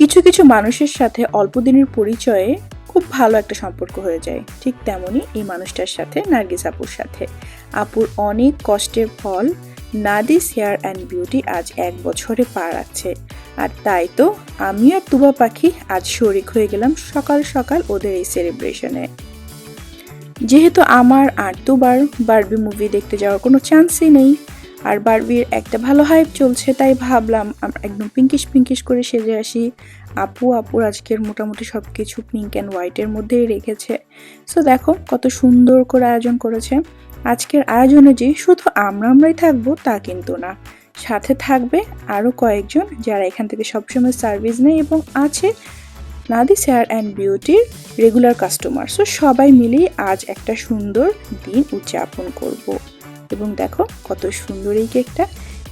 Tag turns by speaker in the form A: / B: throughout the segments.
A: কিছু কিছু মানুষের সাথে অল্প দিনের পরিচয়ে খুব ভালো একটা সম্পর্ক হয়ে যায়। ঠিক তেমনই এই মানুষটার সাথে নার্গিস আপুর সাথে। আপুর অনেক কষ্টের ফল নাদিস হেয়ার অ্যান্ড বিউটি আজ এক বছরে পা রাখছে। আর তাই তো আমি আর তুবা পাখি আজ শরিক হয়ে গেলাম সকাল সকাল ওদের এই সেলিব্রেশনে। যেহেতু আমার আর দুবার বারবি মুভি দেখতে যাওয়ার কোনো চান্সই নেই আর বারবির একটা ভালো হাইপ চলছে, তাই ভাবলাম আমরা একদম পিঙ্কিশ পিঙ্কিশ করে সেজে আসি। আপু, আপুর আজকের মোটামুটি সব কিছু পিঙ্ক অ্যান্ড হোয়াইটের মধ্যেই রেখেছে। সো দেখো কত সুন্দর করে আয়োজন করেছে। আজকের আয়োজনে যে শুধু আমরা আমরাই থাকব তা কিন্তু না। সাথে থাকবে আরও কয়েকজন যারা এখান থেকে সবসময় সার্ভিস নেয় এবং আছে নাদিস হেয়ার অ্যান্ড বিউটির রেগুলার কাস্টমার সো সবাই মিলেই আজ একটা সুন্দর দিন উদযাপন করব। এবং দেখো কত সুন্দর এই কেকটা।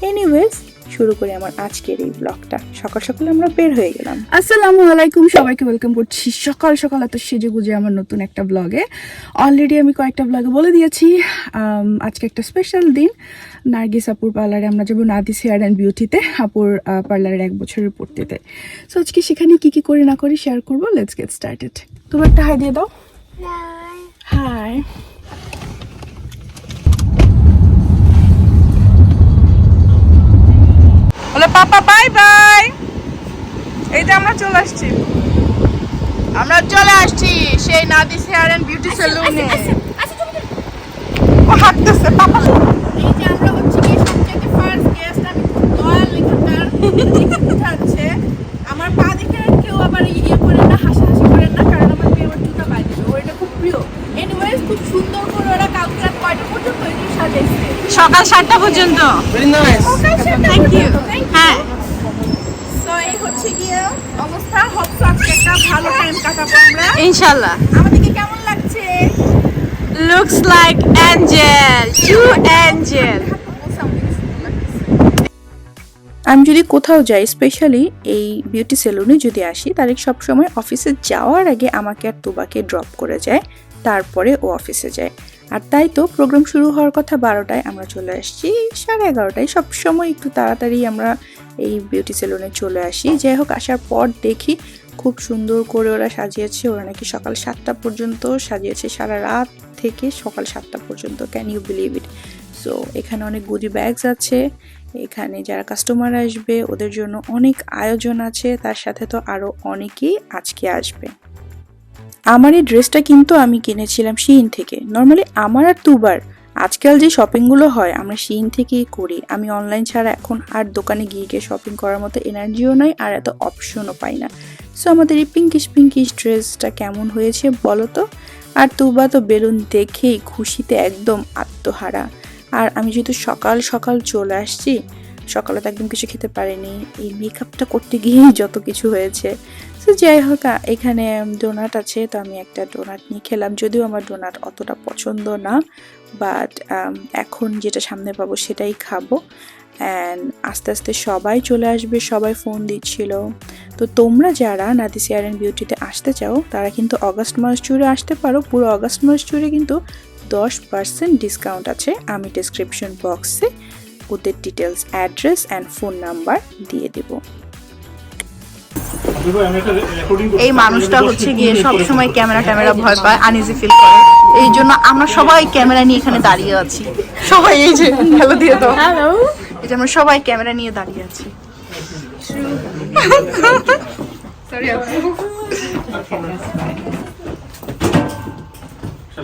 A: এনিওয়েজ শুরু করি আমার আজকের এই ব্লগটা সকাল সকাল আমরা বের হয়ে গেলাম।
B: আসসালামু আলাইকুম সবাইকে ওয়েলকাম করছি সকাল সকাল এত সেজে গুজে আমার নতুন একটা ব্লগে অলরেডি আমি কয়েকটা ব্লগে বলে দিয়েছি। আজকে একটা স্পেশাল দিন। নার্গিস আপুর পার্লারে আমরা যাব নাদিস হেয়ার অ্যান্ড বিউটিতে আপুর পার্লারের এক বছরের পূর্তিতে। সো আজকে সেখানে কি কি করি না করি শেয়ার করব? লেটস গেট স্টার্টেড তুমি একটা হাই দিয়ে দাও। হাই বলে পাপা বাই বাই এই যে আমরা চলে আসছি। আমরা চলে আসছি সেই নাদিস হেয়ার এন্ড বিউটি সেলুনে। ও হাঁটতেছে পাপা। এই যে আমরা হচ্ছে কি সবচেয়ে ফার্স্ট গেস্ট আমি দয়াল এখানকার। যাচ্ছে আমার পা দেখে কেউ আবার ইয়ে করেন না হাসাহাসি করেন না কারণ আমার মেয়ে আমার জুতা বাইরে ওর এটা খুব প্রিয়। এনিওয়েজ খুব সুন্দর করে ওরা কালকে রাত কয়টা পর্যন্ত এগুলো সাজাইছে।
C: সকাল সাতটা পর্যন্ত।
B: থ্যাংক ইউ হ্যাঁ সো এই হচ্ছে গিয়ে অবস্থা হোপ আজকে একটা ভালো টাইম কাটাবো আমরা।
C: ইনশাল্লাহ
B: আমাদেরকে কেমন লাগছে?
C: Looks like angel to angel
A: আমি যদি কোথাও যাই স্পেশালি এই বিউটি সেলুনে যদি আসি তাহলে সবসময় অফিসে যাওয়ার আগে আমাকে আর তোবাকে ড্রপ করে যায় তারপরে ও অফিসে যায়। আর তাই তো প্রোগ্রাম শুরু হওয়ার কথা বারোটায় আমরা চলে আসছি সাড়ে এগারোটায়। সবসময় একটু তাড়াতাড়ি আমরা এই বিউটি সেলুনে চলে আসি। যাই হোক আসার পর দেখি খুব সুন্দর করে ওরা সাজিয়েছে। ওরা নাকি সকাল সাতটা পর্যন্ত সাজিয়েছে, সারা রাত থেকে সকাল সাতটা পর্যন্ত can you believe it so এখানে অনেক গুডি ব্যাগস আছে। এখানে যারা কাস্টমার আসবে, ওদের জন্য অনেক আয়োজন আছে। তার সাথে তো আরও অনেকেই আজকে আসবে। আমার এই ড্রেসটা কিন্তু আমি কিনেছিলাম শিইন থেকে। নর্মালি আমার আর দুবার আজকাল যে শপিংগুলো হয়, আমরা শিন থেকেই করি। আমি অনলাইন ছাড়া এখন আর দোকানে গিয়ে গিয়ে শপিং করার মতো এনার্জিও নাই আর এত অপশনও পাই না। সো আমাদের এই পিঙ্কিশ পিঙ্কিশ ড্রেসটা কেমন হয়েছে বলো তো? আর তুবা তো বেলুন দেখেই খুশিতে একদম আত্মহারা। আর আমি যেহেতু সকাল সকাল চলে আসছি সকালে তো একদম কিছু খেতে পারিনি। এই মেকআপটা করতে গিয়েই যত কিছু হয়েছে। তো যাই হোক এখানে ডোনাট আছে, তো আমি একটা ডোনাট নিয়ে খেলাম। যদিও আমার ডোনাট অতটা পছন্দ না বাট এখন যেটা সামনে পাবো সেটাই খাব। অ্যান্ড আস্তে আস্তে সবাই চলে আসবে, সবাই ফোন দিচ্ছিল। তো তোমরা যারা নাদিস হেয়ার অ্যান্ড বিউটিতে আসতে চাও, তারা কিন্তু অগাস্ট মাস জুড়ে আসতে পারো। পুরো অগাস্ট মাস জুড়ে কিন্তু দশ পার্সেন্ট ডিসকাউন্ট আছে। আমি ডিসক্রিপশন বক্সে ওদের details address and phone number দিয়ে দেবো।
B: এই মানুষটা হচ্ছে গিয়ে সব সময় ক্যামেরা ট্যামেরা ভয় পায় আনইজি ফিল করে। এই জন্য আমরা সবাই ক্যামেরা নিয়ে এখানে দাঁড়িয়ে আছি। সবাই এই যে হ্যালো দিয়ে দাও। হ্যালো এই যে আমরা সবাই ক্যামেরা নিয়ে দাঁড়িয়ে আছি।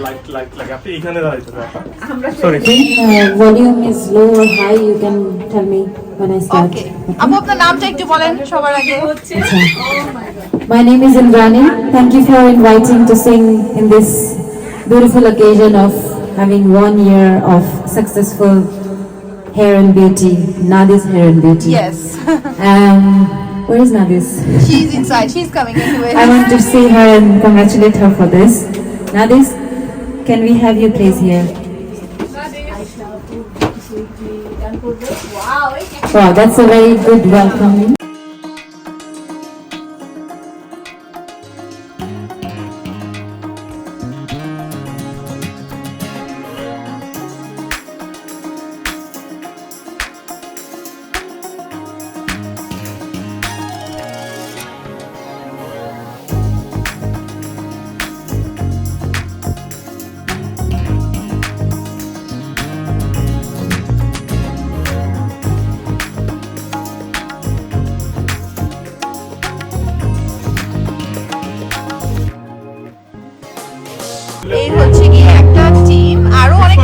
D: লাইট লাইট লাগে আপনি এখানে দাঁড়াইতে
E: Uh, volume is low or high, you can tell me when I start.
B: ওকে আপু আপনার নামটা একটু বলেন সবার আগে
E: My name is Indrani. Thank you for inviting to sing in this beautiful occasion of having one year of successful hair and beauty, Nadi's hair and beauty.
B: Yes
E: Um, where is Nadis?
B: She is inside she is coming anyway
E: I want to see her and congratulate her for this. Nadis, can we have you please here? Wow, that's a very good welcoming.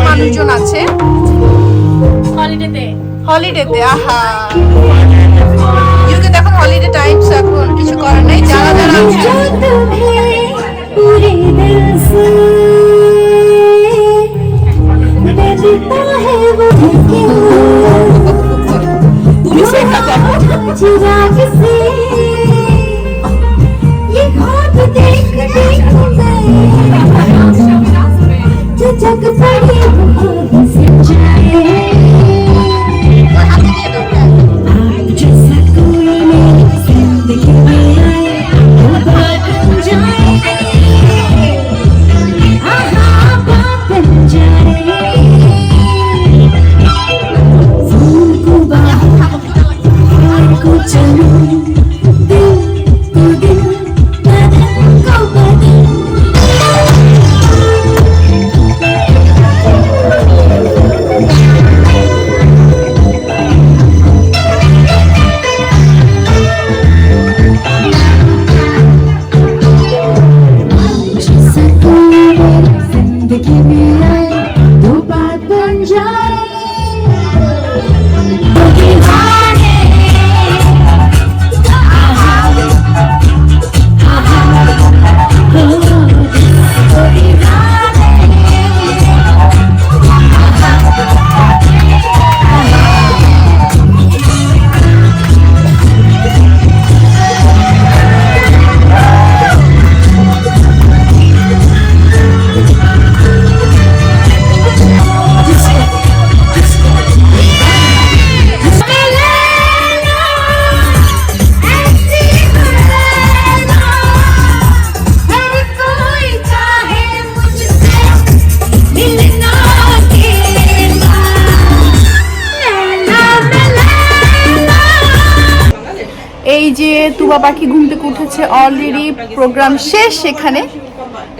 B: মানুষজন আছে
C: হলিডেতে
B: হলিডেতে আহা UK দেখুন holiday Times এখন কিছু করার নেই যারা যারা আছে
F: पूरे दिल से देता है वो क्यों चिराग से ये ख्वाब देख देख मैं जो जग पड़े
B: এই যে তুবা পাখি ঘুম থেকে উঠেছে অলরেডি প্রোগ্রাম শেষ সেখানে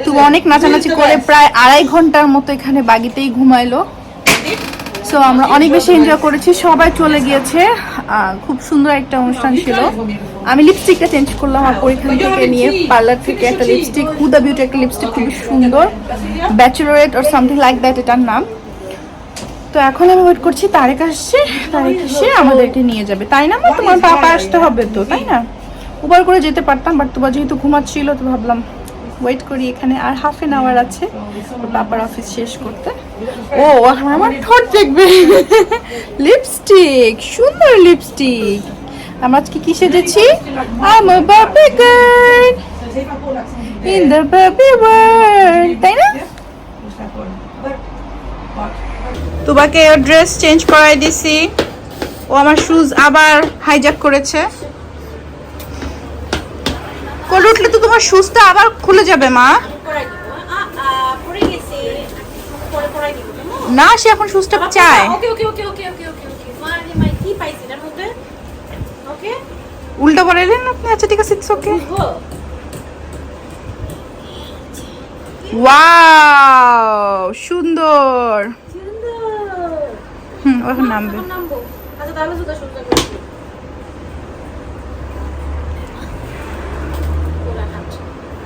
B: তুবা অনেক নাচানাচি করে প্রায় আড়াই ঘণ্টার মতো এখানে বাগিতেই ঘুমাইলো। সো আমরা অনেক বেশি এনজয় করেছি, সবাই চলে গিয়েছে। খুব সুন্দর একটা অনুষ্ঠান ছিল। আমি লিপস্টিকটা চেঞ্জ করলাম আমার পরীক্ষা থেকে নিয়ে পার্লার থেকে একটা লিপস্টিক হুদা বিউটি একটা লিপস্টিক খুবই সুন্দর। ব্যাচেলরেট আর সামথিং লাইক দ্যাট এটার নাম। তো এখন আমি ওয়েট করছি তারেক আসছে তারেক এসে আমাদেরকে নিয়ে যাবে। তাই না মা? তোমার পাপা আসতে হবে তো তাই না? উবার করে যেতে পারতাম বাট তোমার যেহেতু ঘুমাচ্ছিল তো ভাবলাম ওয়েট করি এখানে। আর হাফ এন আওয়ার আছে পাপার অফিস শেষ করতে। ও আমার ঠোঁট দেখবে। লিপস্টিক সুন্দর লিপস্টিক আমরা আজকে কি সেজেছি? আম বাবি girl in the Babi world তাই না? তোমাকে ড্রেস চেঞ্জ করাই দিছি। ও আমার শুজ আবার হাইজ্যাক করেছে। করে উঠলে তো তোমার শুজটা আবার খুলে যাবে মা। না সে এখন শুজটা চায়।
C: ওকে ওকে ওকে ওকে ওকে ওকে ওকে কি পাইছি এটার মধ্যে? ওকে।
B: উল্টা পরে এলেন আপনি? আচ্ছা ঠিক আছে ইটস ওকে ওয়াও সুন্দর। হুম ওখানে নামবে।
C: আচ্ছা তাহলে করছি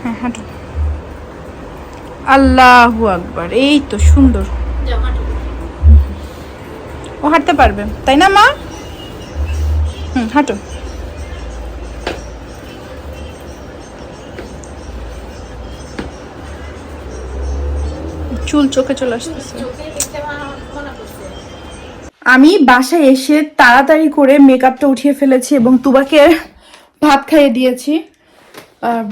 B: হ্যাঁ হাঁটো। আল্লাহু আকবার এই তো সুন্দর। ও হাঁটতে পারবে তাই না মা? হুম হাঁটো। চুল চোখে চলে আসতেছে
C: চোখে দেখতে আমার মনে পড়ছে
B: আমি বাসায় এসে তাড়াতাড়ি করে মেকআপটা উঠিয়ে ফেলেছি এবং তুবাকে ভাত খাইয়ে দিয়েছি।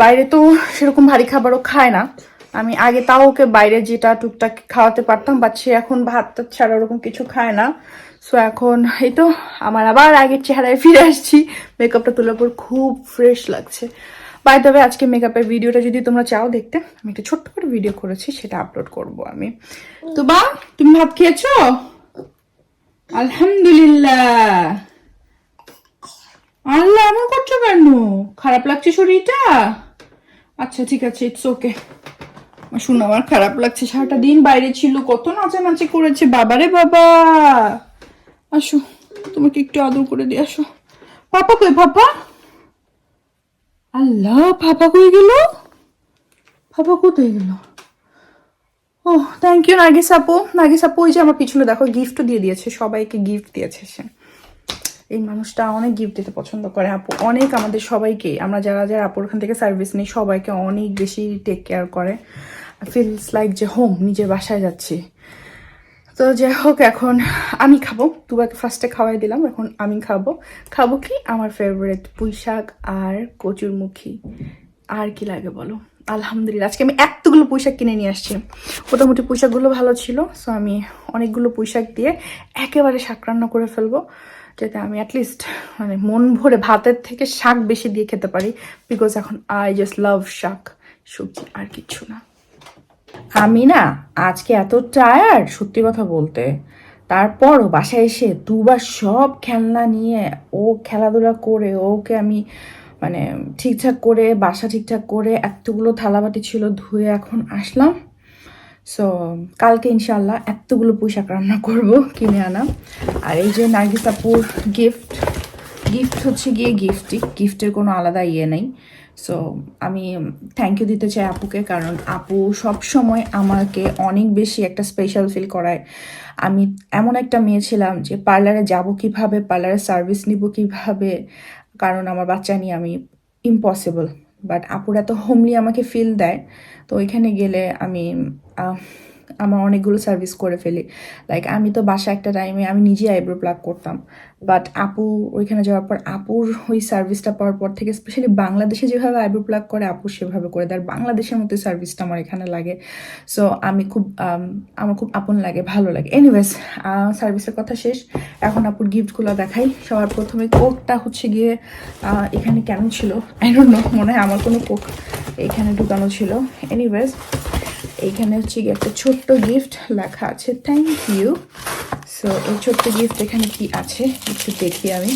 B: বাইরে তো সেরকম ভারী খাবারও খায় না। আমি আগে তাও ওকে বাইরে যেটা টুকটাক খাওয়াতে পারতাম বাট সে এখন ভাত ছাড়া ওরকম কিছু খায় না। সো এখন এই তো আমার আবার আগের চেহারায় ফিরে আসছি। মেকআপটা তোলার পর খুব ফ্রেশ লাগছে। বাই তবে আজকে মেকআপের ভিডিওটা যদি তোমরা চাও দেখতে, আমি একটা ছোট্ট করে ভিডিও করেছি, সেটা আপলোড করব আমি। তো বা তুমি ভাত খেয়েছো? আলহামদুলিল্লাহ। আল্লাহ, এমন করছ কেন? খারাপ লাগছে শরীরটা? আচ্ছা ঠিক আছে ইটস ওকে শুনো, আমার খারাপ লাগছে সারাটা দিন, বাইরে ছিল, কত নাচানাচি করেছে, বাবারে বাবা। আসো, তোমাকে একটু আদর করে দিয়ে আসো। পাপা কই, পাপা? আল্লাহ, পাপা কই গেল? পাপা কোথায় গেল? ও থ্যাংক ইউ নার্গিস আপু। নার্গিস আপু, ওই যে আমার পিছনে দেখো গিফটও দিয়ে দিয়েছে, সবাইকে গিফট দিয়েছে সে। এই মানুষটা অনেক গিফট দিতে পছন্দ করে আপু, অনেক আমাদের সবাইকে। আমরা যারা যারা আপুর ওখান থেকে সার্ভিস নিই, সবাইকে অনেক বেশি টেক কেয়ার করে। ফিলস লাইক যে হোম নিজের বাসায় যাচ্ছি। তো যাই হোক, এখন আমি খাব। দুবাকে ফার্স্টে খাওয়াই দিলাম, এখন আমি খাব। খাব কি? আমার ফেভারিট পুঁই শাক আর কচুরমুখী। আর কি লাগে বলো? আলহামদুলিল্লাহ, আজকে আমি এতগুলো পুঁইশাক কিনে নিয়ে আসছি। মোটামুটি পুঁইশাকগুলো ভালো ছিল সো আমি অনেকগুলো পুঁইশাক দিয়ে একেবারে শাক রান্না করে ফেলব, যাতে আমি অ্যাটলিস্ট মানে মন ভরে ভাতের থেকে শাক বেশি দিয়ে খেতে পারি বিকজ এখন আই জাস্ট লাভ শাক, সবজি আর কিছু না। আমি না আজকে এত টায়ার্ড সত্যি কথা বলতে। তারপরও বাসায় এসে দুবার সব খেলনা নিয়ে ও খেলাধুলা করে ওকে আমি মানে ঠিকঠাক করে, বাসা ঠিকঠাক করে, এতগুলো থালাবাটি ছিল, ধুয়ে এখন আসলাম। সো কালকে ইনশাল্লাহ এতগুলো পোশাক রান্না করব কিনে আনা। আর এই যে নার্গিস আপুর গিফট গিফট হচ্ছে গিয়ে গিফটই গিফটের কোনো আলাদা ইয়ে নেই। সো আমি থ্যাংক ইউ দিতে চাই আপুকে, কারণ আপু সব সময় আমাকে অনেক বেশি একটা স্পেশাল ফিল করায়। আমি এমন একটা মেয়ে ছিলাম যে পার্লারে যাব কীভাবে পার্লারে সার্ভিস নিব কীভাবে কারণ আমার বাচ্চা নিয়ে আমি ইম্পসিবল বাট আপুরা তো হোমলি আমাকে ফিল দেয়, তো ওইখানে গেলে আমি আমার অনেকগুলো সার্ভিস করে ফেলি। লাইক আমি তো বাসা একটা টাইমে আমি নিজে আইব্রো প্লাক করতাম। বাট আপু ওইখানে যাওয়ার পর, আপুর ওই সার্ভিসটা পাওয়ার পর থেকে স্পেশালি বাংলাদেশে যেভাবে আইব্রো প্লাক করে, আপু সেভাবে করে দেয়। আর বাংলাদেশের মতো সার্ভিসটা আমার এখানে লাগে। সো আমি খুব আমার খুব আপন লাগে, ভালো লাগে। এনিওয়েজ সার্ভিসের কথা শেষ। এখন আপুর গিফটগুলো দেখাই। সবার প্রথমে কোকটা হচ্ছে গিয়ে এখানে কেন ছিল? আই ডোন্ট নো মনে হয় আমার কোনো কোক এখানে ঢুকানো ছিল। এনিওয়েজ এইখানে হচ্ছে গিয়ে একটা ছোট্ট গিফট লেখা আছে। থ্যাংক ইউ সো এই ছোট্ট গিফট এখানে কি আছে? একটু দেখি আমি।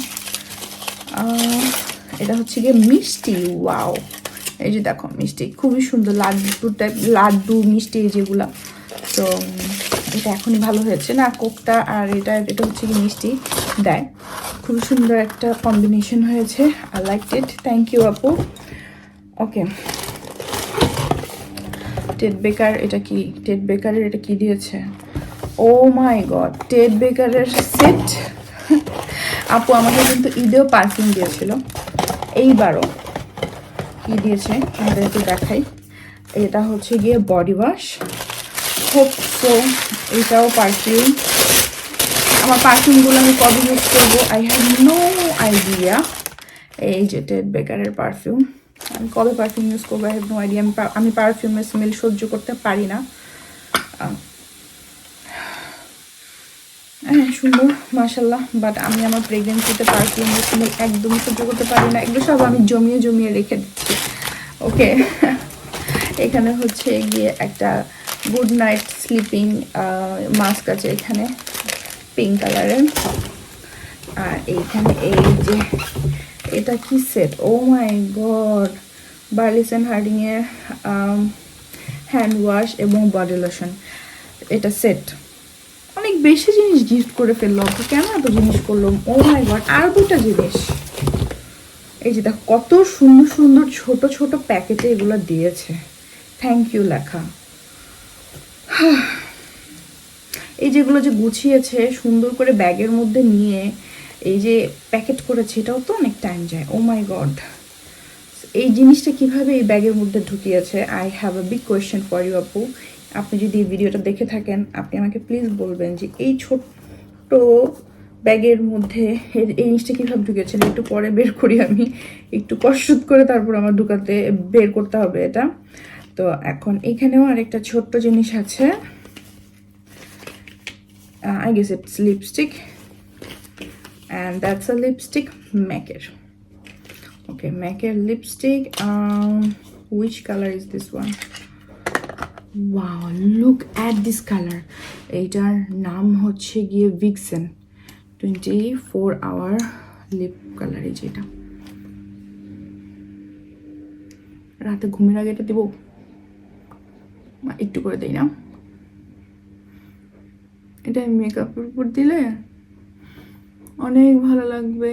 B: এটা হচ্ছে গিয়ে মিষ্টি। ওয়াও এই যে দেখো, মিষ্টি। খুবই সুন্দর লাড্ডু টাইপ লাড্ডু, মিষ্টি যেগুলা। তো, এটা এখনই ভালো হয়েছে। না, কোকটা আর এটা এটা হচ্ছে কি মিষ্টি। দেয় খুবই সুন্দর একটা কম্বিনেশন হয়েছে। I like it thank you আপু। ওকে টেড বেকার এটা কি? টেড বেকারের এটা কি দিয়েছে? ও মাই গড টেড বেকারের সেট আপু, আমাকে কিন্তু ঈদেও পারফিউম দিয়েছিল। এইবারও কি দিয়েছে? আমাদের একটু দেখাই। এটা হচ্ছে গিয়ে বডি ওয়াশ হোপ সো এটাও পারফিউম আমার পারফিউমগুলো আমি কবে ইউজ করব? আই হ্যাভ নো আইডিয়া এই যে টেড বেকারের পারফিউম আমি কবে পারফিউম ইউজ করব হ্যাভ নো আইডিয়া আমি আমি পারফিউমের স্মেল সহ্য করতে পারি না। হ্যাঁ সুন্দর মাসাল্লাহ বাট আমি আমার প্রেগনেন্সিতে পারফিউমের স্মেল একদমই সহ্য করতে পারি না। এগুলো সব আমি জমিয়ে জমিয়ে রেখে দিচ্ছি। ওকে এখানে হচ্ছে গিয়ে একটা গুড নাইট স্লিপিং মাস্ক আছে এখানে পিঙ্ক কালারের আর এইখানে এই যে এটা কি set oh my god Baylis and Harding hand wash এবং বডি লোশন এটা সেট অনেক বেশি জিনিস গিফট করে ফেলল কেন এত জিনিস করল? ও মাই গড আর দুটা জিনিস। এই যে দেখো, কত সুন্দর সুন্দর, ছোট ছোট প্যাকেটে এগুলো দিয়েছে। থ্যাংক ইউ লেখা। এই যেগুলো যে গুছিয়েছে, সুন্দর করে ব্যাগের মধ্যে নিয়ে এই যে প্যাকেট করেছে, এটাও তো অনেক টাইম যায়। ও মাই গড এই জিনিসটা কীভাবে এই ব্যাগের মধ্যে ঢুকিয়েছে? I have a big question for you আপু। আপনি যদি এই ভিডিওটা দেখে থাকেন, আপনি আমাকে প্লিজ বলবেন যে এই ছোট্ট ব্যাগের মধ্যে এই জিনিসটা কীভাবে ঢুকেছেন একটু পরে বের করি আমি। একটু কষ্ট করে তারপর আমার ঢুকাতে বের করতে হবে এটা। তো এখন এখানেও আরেকটা ছোট্ট জিনিস আছে। I guess it's lipstick and that's a lipstick maker okay maker lipstick um which color is this one wow look at this color এইটার নাম হচ্ছে গিয়ে Vixen twenty four hour lip colour এই যেটা রাতে ঘুমের আগে এটা দেবো একটু করে দেই না এটা মেকআপের উপর দিলে অনেক ভালো লাগবে।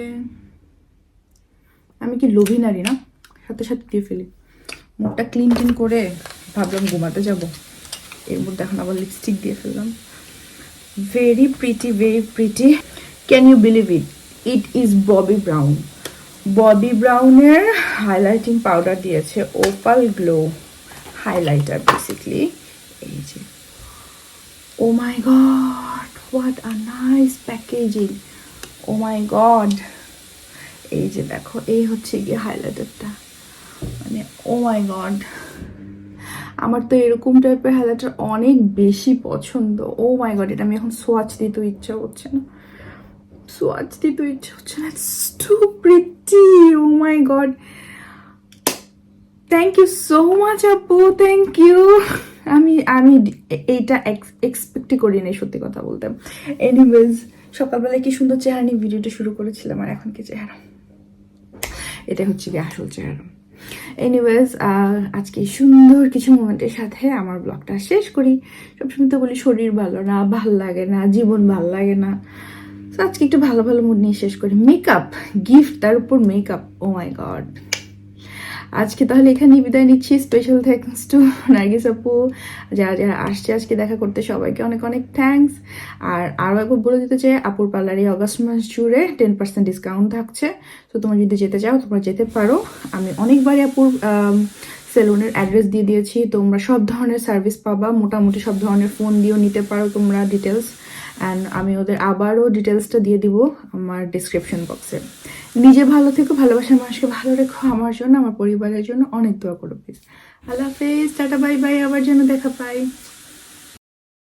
B: আমি কি লোভী নারী না? সাথে সাথে দিয়ে ফেলি। মুখটা ক্লিন টিন করে ভাবলাম ঘুমাতে যাব। এর মধ্যে এখন আবার লিপস্টিক দিয়ে ফেললাম। Very pretty very pretty can you believe it it is Bobbi Brown Bobbi ব্রাউনের highlighting powder দিয়েছে ওপাল গ্লো হাইলাইটার বেসিকলি এই যে। ও my god what a nice packaging oh my god এই যে দেখো, এই হচ্ছে গিয়ে হাইলাইটারটা মানে ও মাই গড আমার তো এরকম টাইপের হাইলাইটার অনেক বেশি পছন্দ। ও মাই গড এটা আমি এখন সোয়াচ দিতে ইচ্ছা করছে না। সোয়াচ দিতে ইচ্ছা হচ্ছে না। Too pretty oh my god thank you so much আপু। থ্যাংক ইউ আমি আমি এইটা এক্সপেক্টই করি নাই সত্যি কথা বলতে। এনিওয়েজ সকালবেলায় কি সুন্দর চেহারা নিয়ে ভিডিওটা শুরু করেছিলাম আর এখন কি চেহারা? এটা হচ্ছে কি আসল চেহারা। এনিওয়েজ আজকে সুন্দর কিছু মোমেন্টের সাথে আমার ব্লগটা শেষ করি। সবসময় তো বলি শরীর ভালো না, ভালো লাগে না, জীবন ভালো লাগে না। তো আজকে একটু ভালো ভালো মুড নিয়ে শেষ করি। মেকআপ গিফট তার উপর মেকআপ ও মাই গড আজকে তাহলে এখানেই বিদায় নিচ্ছি। স্পেশাল থ্যাঙ্কস টু নার্গিস আপু। যারা যারা আসছে আজকে দেখা করতে, সবাইকে অনেক অনেক থ্যাঙ্কস আর আরও একবার বলে দিতে চাই, আপুর পার্লারে অগস্ট মাস জুড়ে টেন পার্সেন্ট ডিসকাউন্ট থাকছে। তো তোমরা যদি যেতে চাও, তোমরা যেতে পারো। আমি অনেকবারই আপুর সেলুনের অ্যাড্রেস দিয়ে দিয়েছি। তোমরা সব ধরনের সার্ভিস পাবা। মোটামুটি সব ধরনের ফোন দিয়েও নিতে পারো তোমরা ডিটেলস অ্যান্ড আমি ওদের আবারও ডিটেলসটা দিয়ে দিব আমার ডিসক্রিপশন বক্সে নিজে ভালো থেকো, ভালোবাসার মানুষকে ভালো রেখো, আমার জন্য, আমার পরিবারের জন্য অনেক দোয়া করো প্লিজ আল্লাহ হাফেজ, টাটা বাই বাই আবার যেন দেখা পাই